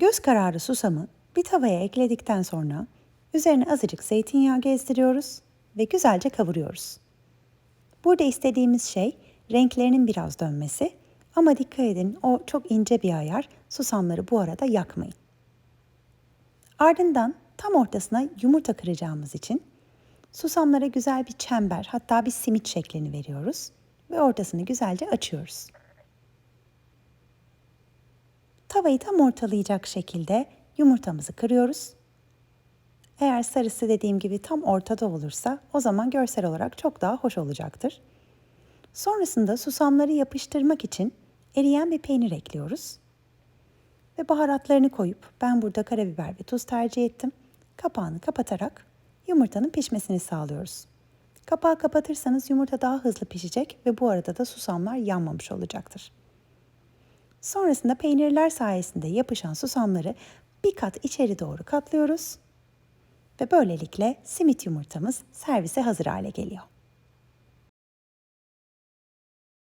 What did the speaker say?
Göz kararı susamı bir tavaya ekledikten sonra üzerine azıcık zeytinyağı gezdiriyoruz ve güzelce kavuruyoruz. Burada istediğimiz şey renklerinin biraz dönmesi ama dikkat edin o çok ince bir ayar. Susamları bu arada yakmayın. Ardından tam ortasına yumurta kıracağımız için susamlara güzel bir çember hatta bir simit şeklini veriyoruz ve ortasını güzelce açıyoruz. Tavayı tam ortalayacak şekilde yumurtamızı kırıyoruz. Eğer sarısı dediğim gibi tam ortada olursa o zaman görsel olarak çok daha hoş olacaktır. Sonrasında susamları yapıştırmak için eriyen bir peynir ekliyoruz. Ve baharatlarını koyup ben burada karabiber ve tuz tercih ettim. Kapağını kapatarak yumurtanın pişmesini sağlıyoruz. Kapağı kapatırsanız yumurta daha hızlı pişecek ve bu arada da susamlar yanmamış olacaktır. Sonrasında peynirler sayesinde yapışan susamları bir kat içeri doğru katlıyoruz ve böylelikle simit yumurtamız servise hazır hale geliyor.